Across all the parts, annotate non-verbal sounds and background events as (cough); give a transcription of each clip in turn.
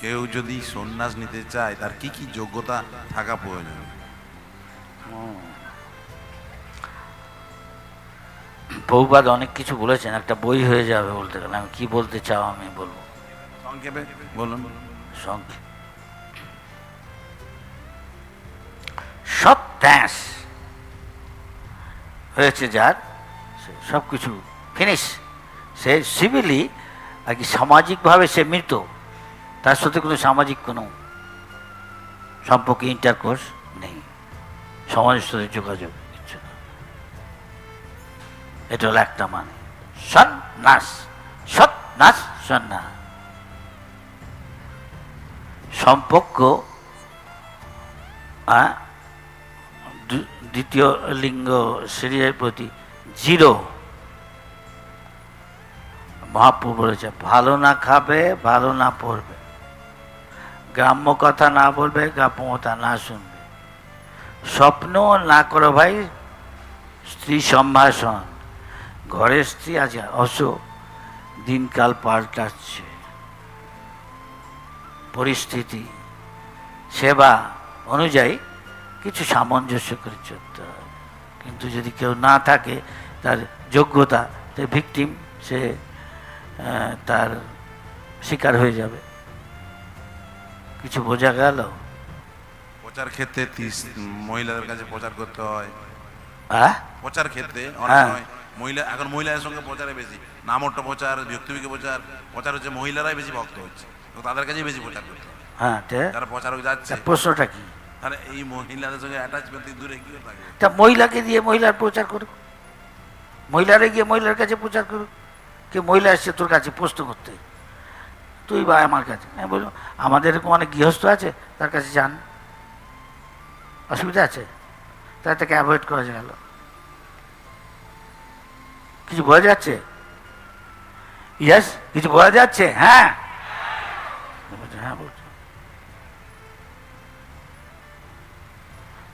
কেউ যদি সন্ন্যাস নিতে চায় তার কি কি যোগ্যতা থাকা প্রয়োজন? বহুবাদ অনেক কিছু বলেছেন একটা বই হয়ে যাবে বলতে গেলে। আমি কি বলতে চাও আমি বলব। সংক্ষেপে বলুন। সংক্ষেপ। সব ত্যাস হয়েছে যার সব কিছু ফিনিশ। সে সিভিলি আর কি সামাজিকভাবে সে মৃত। তার সাথে কোনো সামাজিক কোনো সম্পর্ক ইন্টারকোর্স নেই। সমাজের সাথে যোগাযোগ কিছু না। এটা হলো একটা মানে। সন্ন্যাস। সন্ন্যাস সন্ন্যাস। সম্পর্ক দ্বিতীয় লিঙ্গ শরীরের প্রতি জিরো। মহাপ্রভু বলেছে, ভালো না খাবে, ভালো না পড়বে। গ্রাম্য কথা না বলবে, গ্রাম্য কথা না শুনবে। স্বপ্ন না করো ভাই, স্ত্রী সম্ভাষণ। ঘরের স্ত্রী আছে অবশ্য দিনকাল পাল্টাচ্ছে। পরিস্থিতি, সেবা অনুযায়ী কিছু সামঞ্জস্য করে চলতে হবে কিন্তু যদি কেউ না থাকে, তার যোগ্যতা সে ভিকটিম, সে তার শিকার হয়ে যাবে। কিছু বোঝা গেল? প্রচার ক্ষেত্রে মহিলাদের কাছে প্রচার করতে হয়। হ্যাঁ? প্রচার ক্ষেত্রে অনেক হ্যাঁ। সময় মহিলা এখন মহিলাদের সঙ্গে প্রচারে বেশি। নামট্য প্রচার ব্যক্তিবিকে প্রচার প্রচার হচ্ছে মহিলারাই বেশি ভক্ত হচ্ছে। তাদের কাছেই বেশি প্রচার করতে হ্যাঁ। তে- যারা প্রচারক যাচ্ছে। প্রশ্নটা কি? তাহলে এই মহিলাদের সঙ্গে অ্যাটাচমেন্ট দূরে থাকবে তা মহিলাকে দিয়ে মহিলার প্রচার করুক মহিলারা গিয়ে মহিলার কাছে প্রচার করুক কে মহিলা এসছে তোর কাছে প্রশ্ন করতে। তুই বা আমার কাছে। আমি বললাম, আমাদের এরকম অনেক গৃহস্থ আছে, তার কাছে যান। অসুবিধা আছে? তাই তাকে অ্যাভয়েড করা গেল কিছু বোঝা যাচ্ছে? ইয়েস কিছু বোঝা যাচ্ছে? হ্যাঁ। হ্যাঁ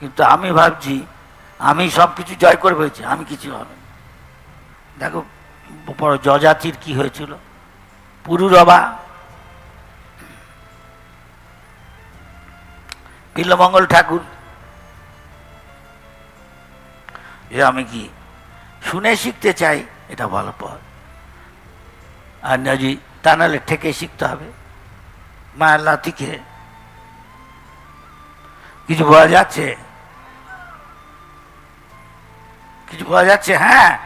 কিন্তু আমি ভাবছি, আমি সব কিছু জয় করে ফেলছি, আমি কিছু হবে। দেখো, বড় যজাতির কি হয়েছিল? পুরুরবা বিল্লমঙ্গল ঠাকুর। এ আমি কি শুনে শিখতে চাই? এটা ভালো পথ। আর যদি তা নাহলে ঠেকে শিখতে হবে। মায়ের লাথিকে। কিছু বলা যাচ্ছে? কিছু বোঝা যাচ্ছে? হ্যাঁ।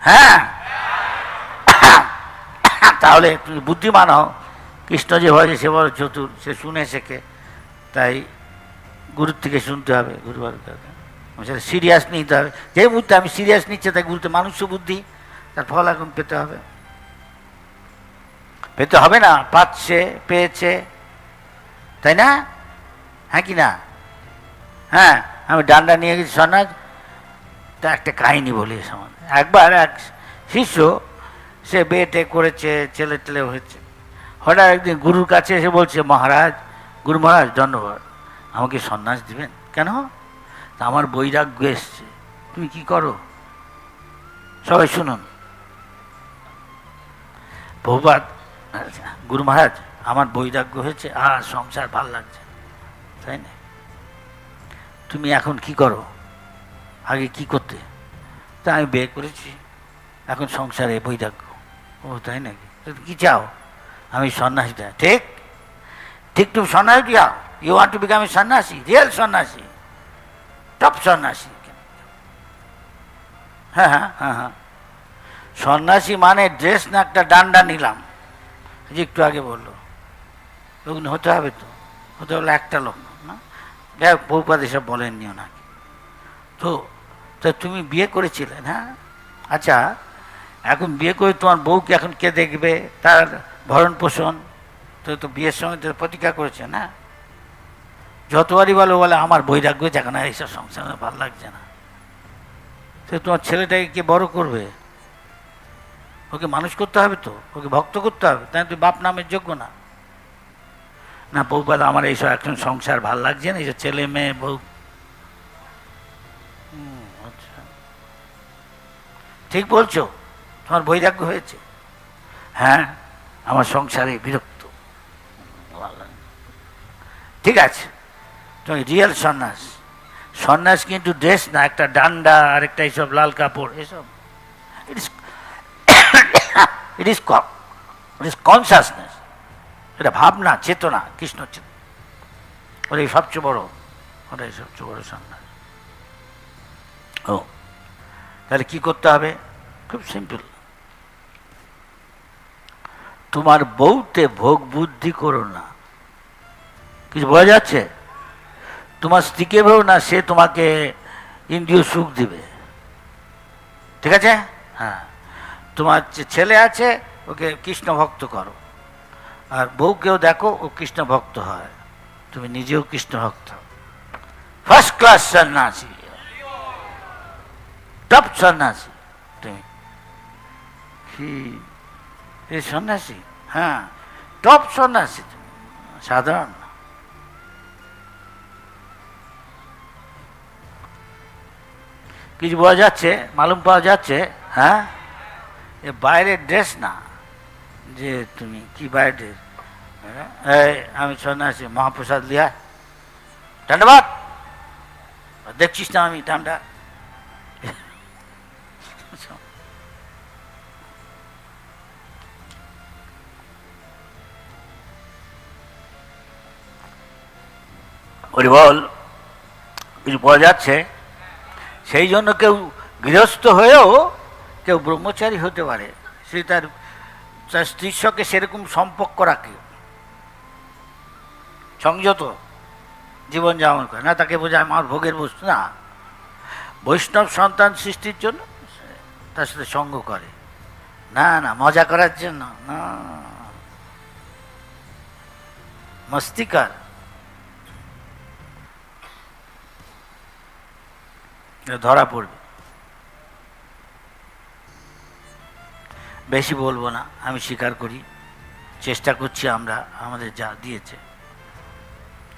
হ্যাঁ। (coughs) তাহলে বুদ্ধিমান হও। কৃষ্ণ যে ভজে সে বড় চতুর, সে শুনে শেখে তাই গুরুর থেকে শুনতে হবে গুরুবার সেটা সিরিয়াস নিতে হবে। যে মুহূর্তে আমি সিরিয়াস নিচ্ছে তাই গুরুতে মানুষ বুদ্ধি, তার ফল এখন পেতে হবে। পেতে হবে না, পাচ্ছে, পেয়েছে। তাই না? হ্যাঁ কি না? হ্যাঁ আমি ডান্ডা নিয়ে গেছি সন্ন্যাস তা একটা কাহিনী বলি সমান একবার এক শিষ্য, সে বিয়ে টে করেছে, ছেলে টেলে হয়েছে। হঠাৎ একদিন গুরুর কাছে এসে বলছে, মহারাজ, গুরু মহারাজ, ধন্যবাদ। আমাকে সন্ন্যাস দিবেন? কেন? তা আমার বৈরাগ্য এসছে। তুমি কি করো? সবাই শুনুন। বহুবাদ গুরু মহারাজ, আমার বৈরাগ্য হয়েছে, আর সংসার ভালো লাগছে তাই না? তুমি এখন কি করো? আগে কি করতে? তা আমি বিয়ে করেছি। এখন সংসারে বৈরাগ্য। ও, তাই নাকি? তো কি চাও? আমি সন্ন্যাসীটা ঠিক? ঠিক তুমি সন্ন্যাসী যাও you want to become a sannyasi? Real sannyasi. Top সন্ন্যাসী। হ্যাঁ হ্যাঁ হ্যাঁ হ্যাঁ। সন্ন্যাসী মানে ড্রেস না একটা ডান্ডা নিলাম। যে একটু আগে বলল। ওগুলো হতে হবে তো। হতে হলে একটা লোক না? যাই হোক বহুপাত এসব বলেননিও নাকি তো তো তুমি বিয়ে করেছিলেন হ্যাঁ আচ্ছা এখন বিয়ে করে তোমার বউকে এখন কে দেখবে? তার ভরণ পোষণ, তো তো বিয়ের সময় তো প্রতিজ্ঞা করেছে, না? যতবারই বলো, বলে আমার বৈরাগ্য দেখে না, এইসব সংসারে ভালো লাগছে না। তো তোমার ছেলেটাকে কে বড় করবে? ওকে মানুষ করতে হবে তো? ওকে ভক্ত করতে হবে? তাই তুই বাপ নামের যোগ্য না। না বউপাল আমার এইসব এখন সংসার ভালো লাগছে না, এইসব ছেলে মেয়ে, বউ। আচ্ছা। ঠিক বলছো, তোমার বৈরাগ্য হয়েছে। হ্যাঁ? আমার সংসারে বিরক্ত। ঠিক আছে, তুমি রিয়েল সন্ন্যাস। সন্ন্যাস কিন্তু ড্রেস না, একটা ডান্ডা আর একটা এইসব লাল কাপড়, এসব। ইট ইস ইট ইস ইট ইস কনসাসনেস এটা ভাবনা, চেতনা, কৃষ্ণ চেতনা। ওটাই সবচেয়ে বড় ওটাই সবচেয়ে বড় সন্ন্যাস। ও, তাহলে কি করতে হবে? খুব সিম্পল তোমার বউতে ভোগ বুদ্ধি করো না। কিছু বোঝা যাচ্ছে? তোমার স্ত্রীকে ভেও না, সে তোমাকে ইন্দ্রিয় সুখ দিবে। ঠিক আছে? হ্যাঁ। তোমার ছেলে আছে, ওকে কৃষ্ণ ভক্ত করো। আর বউকেও দেখো, ও কৃষ্ণ ভক্ত হয়। তুমি নিজেও কৃষ্ণ ভক্ত ফার্স্ট ক্লাস সন্ন্যাসী। টপ সন্ন্যাসী তুমি। কি এই সন্ন্যাসী হ্যাঁ টপ সন্ন্যাসী, সাধারণ। কিছু বোঝা যাচ্ছে, মালুম পাওয়া যাচ্ছে হ্যাঁ? এ বাইরের ড্রেস না, যে তুমি কি বাইরের এই আমি সন্ন্যাসী, মহাপ্রসাদ লিয়া ধন্যবাদ দেখছিস না আমি ঠান্ডা? ওরে বল, কিছু পাওয়া যাচ্ছে? সেই জন্য কেউ গৃহস্থ হয়েও কেউ ব্রহ্মচারী হতে পারে। সে তার তার স্ত্রীর সঙ্গে সেরকম সম্পর্ক রাখে। সংযত জীবনযাপন করে। না, তাকে বোঝায় আমার ভোগের বস্তু, না। বৈষ্ণব সন্তান সৃষ্টির জন্য তার সাথে সঙ্গ করে। না না, মজা করার জন্য, না। মস্তিকার ধরা পড়বে। বেশি বলব না, আমি স্বীকার করি। চেষ্টা করছি আমরা, আমাদের যা দিয়েছে।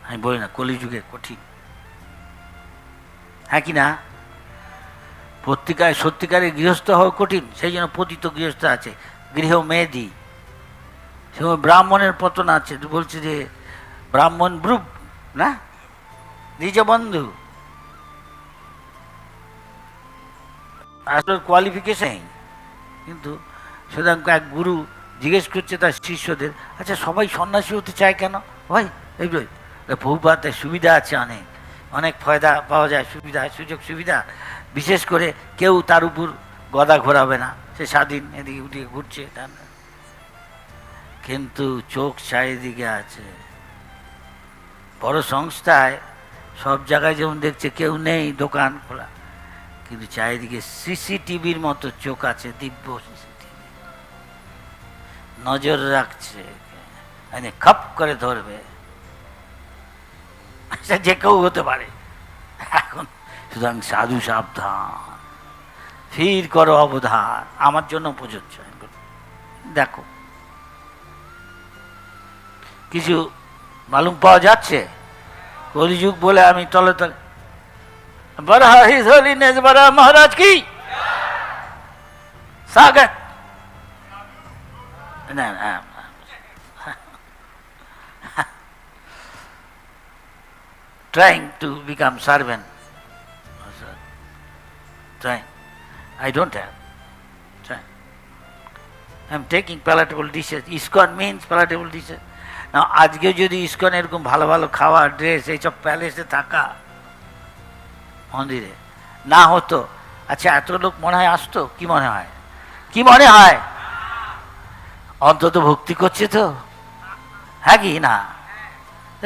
আমি বলি না, কলিযুগে কঠিন। হ্যাঁ কি না? পত্রিকায় সত্যিকারে গৃহস্থ হওয়া কঠিন, সেই জন্য পতিত গৃহস্থ আছে। গৃহ মেয়েদি। সে ব্রাহ্মণের পতন আছে, বলছে যে ব্রাহ্মণ ব্রুপ, না? নিজ বন্ধু আসলে কোয়ালিফিকেশন কিন্তু সুতরাং এক গুরু জিজ্ঞেস করছে তার শিষ্যদের আচ্ছা সবাই সন্ন্যাসী হতে চায় কেন? ভাই, এই বহুপাতে সুবিধা আছে অনেক। অনেক ফয়দা পাওয়া যায়, সুবিধা, সুযোগ সুবিধা। বিশেষ করে কেউ তার উপর গদা ঘোরাবে না। সে স্বাধীন এদিকে উঠিয়ে ঘুরছে কিন্তু চোখ চারিদিকে আছে। বড় সংস্থায় সব জায়গায় যেমন দেখছে, কেউ নেই দোকান খোলা। কিন্তু চারিদিকে সিসিটিভির মতো চোখ আছে, দিব্য সিসিটিভি। নজর রাখছে খপ করে ধরবে। আচ্ছা যে কেউ হতে পারে। এখন সুতরাং সাধু সাবধান। ফির করো অবধান। আমার জন্য প্রযোজ্য। দেখো। কিছু মালুম পাওয়া যাচ্ছে? কলিযুগ বলে আমি তলে তলে बड़ा हिज होलीनेस बड़ा महाराज की स्वागत ना ना trying to become servant trying I don't have trying I'm taking palatable dishes ISKCON means palatable dishes now আজকে যদি ইস্কন এরকম ভালো ভালো খাওয়া ড্রেস এইসব প্যালেসে থাকা মন্দিরে। না হতো। আচ্ছা এত লোক মনে হয় আসতো? কি মনে হয়? কি মনে হয়? অন্তত ভক্তি করছে তো? হ্যাঁ কি? না।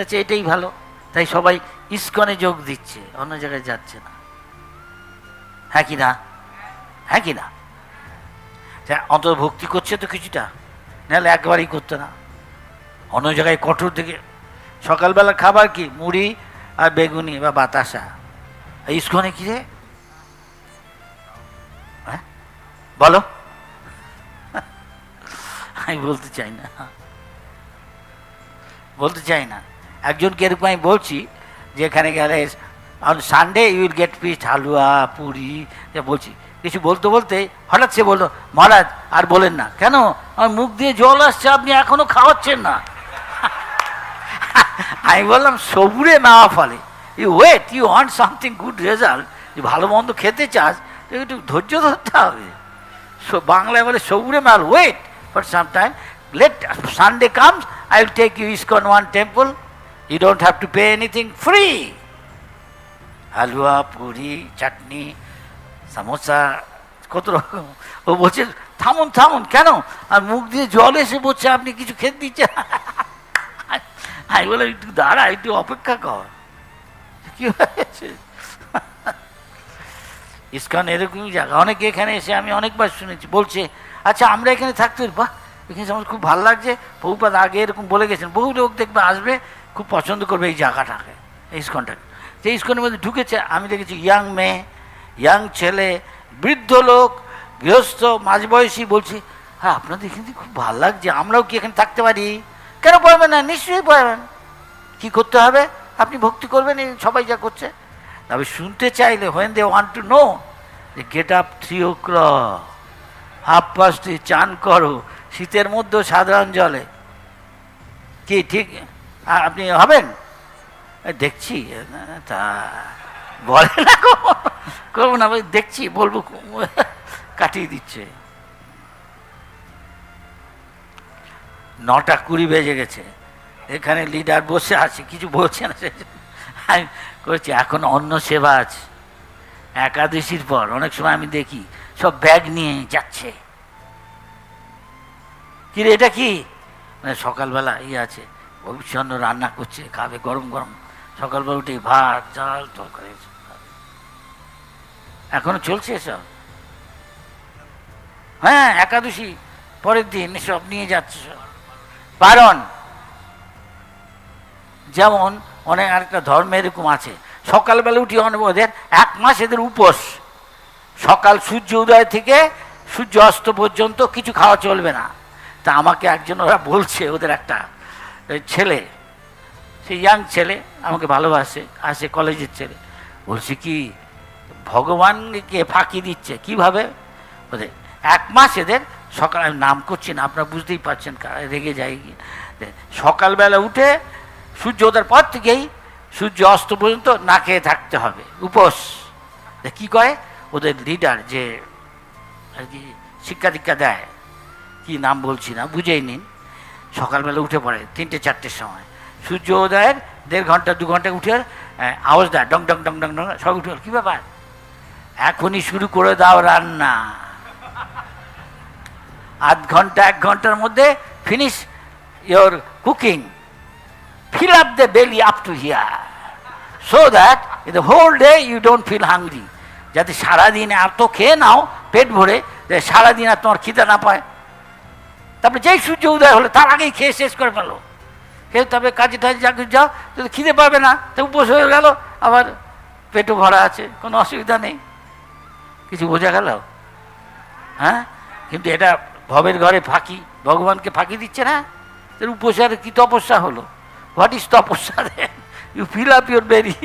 আচ্ছা এটাই ভালো। তাই সবাই ইস্কনে যোগ দিচ্ছে, অন্য জায়গায় যাচ্ছে না। হ্যাঁ কি না? হ্যাঁ কি না? অন্তত ভক্তি করছে তো কিছুটা। নাহলে একবারই করতো না। অন্য জায়গায় কঠোর থেকে সকালবেলা খাবার কি? মুড়ি আর বেগুনি বা বাতাসা। ইস্কনে কি রে? হ্যাঁ? বলো। আমি বলতে চাই না। বলতে চাই না। একজনকে এরকম আমি বলছি যে এখানে গেলে on Sunday you will get peace halwa, puri বলছি। কিছু বলতে বলতে হঠাৎ সে বলল, মহারাজ, আর বলেন না। কেন? আমার মুখ দিয়ে জল আসছে, আপনি এখনও খাওয়াচ্ছেন না। আমি বললাম, সবুরে নেওয়া ফলে। You wait you want something good result ভালো মন্দ খেতে চাস, তো একটু ধৈর্য ধরতে হবে। বাংলায় বলে সবুরে মাল wait for some time let Sunday comes I will take you ISKCON one temple you don't have to pay anything free halwa, puri, chutney, samosa, কত রকম। ও বলছে, থামুন থামুন, কেন? আর মুখ দিয়ে জল এসে বলছে, আপনি কিছু খেতে দিচ্ছেন? (laughs) আমি বলে, একটু দাঁড়া, একটু অপেক্ষা কর। কি হয়েছে? ইস্কন এরকমই জায়গা? অনেকে এখানে এসে আমি অনেকবার শুনেছি, বলছে আচ্ছা আমরা এখানে থাকতে বাহ! এখানে আমার খুব ভালো লাগছে, বহুপাত আগে এরকম বলে গেছেন, বহু লোক দেখবে আসবে, খুব পছন্দ করবে এই জায়গাটাকে, এই ইস্কনটাকে। যে ইস্কনের মধ্যে ঢুকেছে, আমি দেখেছি ইয়াং মেয়ে, ইয়াং ছেলে, বৃদ্ধ লোক, গৃহস্থ, মাঝবয়সী, বলছি হ্যাঁ আপনাদের এখানে খুব ভালো লাগছে, আমরাও কি এখানে থাকতে পারি? কেন পারবেন না? নিশ্চয়ই পারবেন। কি করতে হবে? আপনি ভক্তি করবেন, এই সবাই যা করছে। তবে শুনতে চাইলে when they want to know যে get up three o'clock half পাস্টে চান করো, শীতের মধ্যেও সাধারণ জলে। কি ঠিক? আপনি হবেন? দেখছি তা, বলে না করব না দেখছি, বলব, কাটিয়ে দিচ্ছে। নটা কুড়ি বেজে গেছে। এখানে লিডার বসে আছে, কিছু বলছে না আমি করছি। এখন অন্য সেবা আছে। একাদশীর পর, অনেক সময় আমি দেখি, সব ব্যাগ নিয়ে যাচ্ছে। কিরে, এটা কি? মানে সকালবেলা ইয়ে আছে ভবিষ্যন্ন রান্না করছে, খাবে গরম গরম। সকালবেলা উঠে ভাত, চাল, তরকারি এখনও চলছে এসব? হ্যাঁ একাদশী, পরের দিন সব নিয়ে যাচ্ছে সব। বারণ। যেমন অনেক আরেকটা ধর্ম এরকম আছে। সকালবেলা উঠি ওদের এক মাস এদের উপোস। সকাল সূর্য উদয় থেকে সূর্য অস্ত পর্যন্ত কিছু খাওয়া চলবে না। তা আমাকে একজন ওরা বলছে, ওদের একটা ছেলে, সে ইয়াং ছেলে, আমাকে ভালোবাসে আসে কলেজের ছেলে। বলছে কি, ভগবানকে ফাঁকি দিচ্ছে, কীভাবে? ওদের এক মাস এদের সকাল, আমি নাম করছি না, আপনারা বুঝতেই পারছেন রেগে যাই সকালবেলা উঠে সূর্য ওদের পর থেকেই সূর্য অস্ত পর্যন্ত না খেয়ে থাকতে হবে। উপোস। কি করে ওদের লিডার যে আর কি শিক্ষা দীক্ষা দেয়, কি নাম বলছি না, বুঝেই নিন। সকালবেলা উঠে পড়ে তিনটে, চারটের সময়। সূর্য উদয়ের দেড় ঘণ্টা, দু ঘণ্টা উঠে আওয়াজ দেয়, ডং ডং ডং ডং ডং, সব উঠে কী ব্যাপার? এখনই শুরু করে দাও রান্না। আধ ঘণ্টা, এক ঘণ্টার মধ্যে finish your cooking fill up the belly up to here. So that in the whole day you don't feel hungry. যাতে সারাদিন এত খেয়ে নাও, পেট ভরে, যে সারাদিন আর তোমার খিদে না পায়। তারপরে যেই সূর্য উদয় হলো, তার আগেই খেয়ে শেষ করে ফেলো। খেয়ে তবে কাজে টাজে যা কিছু যাও, যদি খিদে পাবে না, তো উপোস হয়ে গেল, আবার পেটও ভরা আছে, কোনো অসুবিধা নেই। কিছু বোঝা গেল? হ্যাঁ? কিন্তু এটা ভবের ঘরে ফাঁকি, ভগবানকে ফাঁকি দিচ্ছে না। এর উপোসের কি তপস্যা হলো? What is tapasya you fill up your belly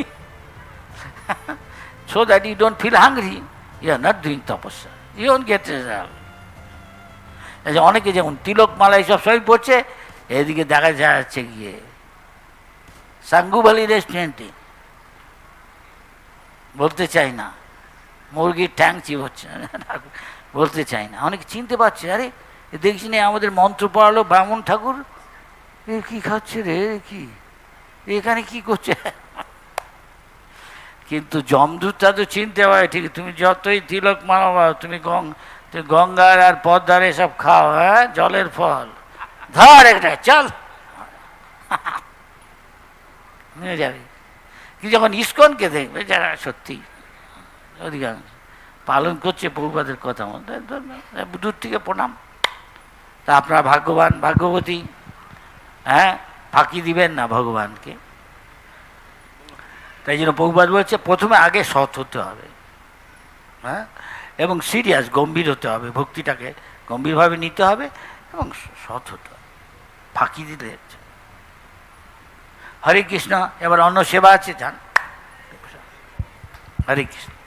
so that you don't feel hungry, you are not doing তপস্যা you won't get result. অনেকে যেমন তিলক মালা এইসব সবই পড়ছে এদিকে দেখা যাচ্ছে গিয়ে সাঙ্গুবালি রেস্টুরেন্টে বলতে চাই না। মুরগির ঠ্যাং চিবোচ্ছে। (laughs) বলতে চাই না। অনেকে চিনতে পারছে। আরে দেখছি না আমাদের মন্ত্র পড়ালো ব্রাহ্মণ ঠাকুর এ কি খাচ্ছে রে? কি? এখানে কি করছে? কিন্তু জমদূতটা তো চিনতে পারে ঠিক, তুমি যতই তিলক মানাবা তুমি গঙ্গার আর পদ্মার এসব খাও হ্যাঁ? জলের ফল। ধর একটা চল। নিয়ে যাবে। কি যখন ইস্কনকে দেখবে, যারা সত্যি অধিকাংশ। পালন করছে বহুবাদের কথা মধ্যে দূর থেকে প্রণাম। তা আপনারা ভাগ্যবান, ভাগ্যবতী। হ্যাঁ ফাঁকি দিবেন না ভগবানকে। তাই জন্য বহুবাদ বলছে, প্রথমে আগে সৎ হতে হবে। হ্যাঁ? এবং সিরিয়াস গম্ভীর হতে হবে, ভক্তিটাকে গম্ভীরভাবে নিতে হবে এবং সৎ হতে হবে। ফাঁকি দিলে হরে কৃষ্ণ, এবার অন্য সেবা আছে, যান। হরে কৃষ্ণ।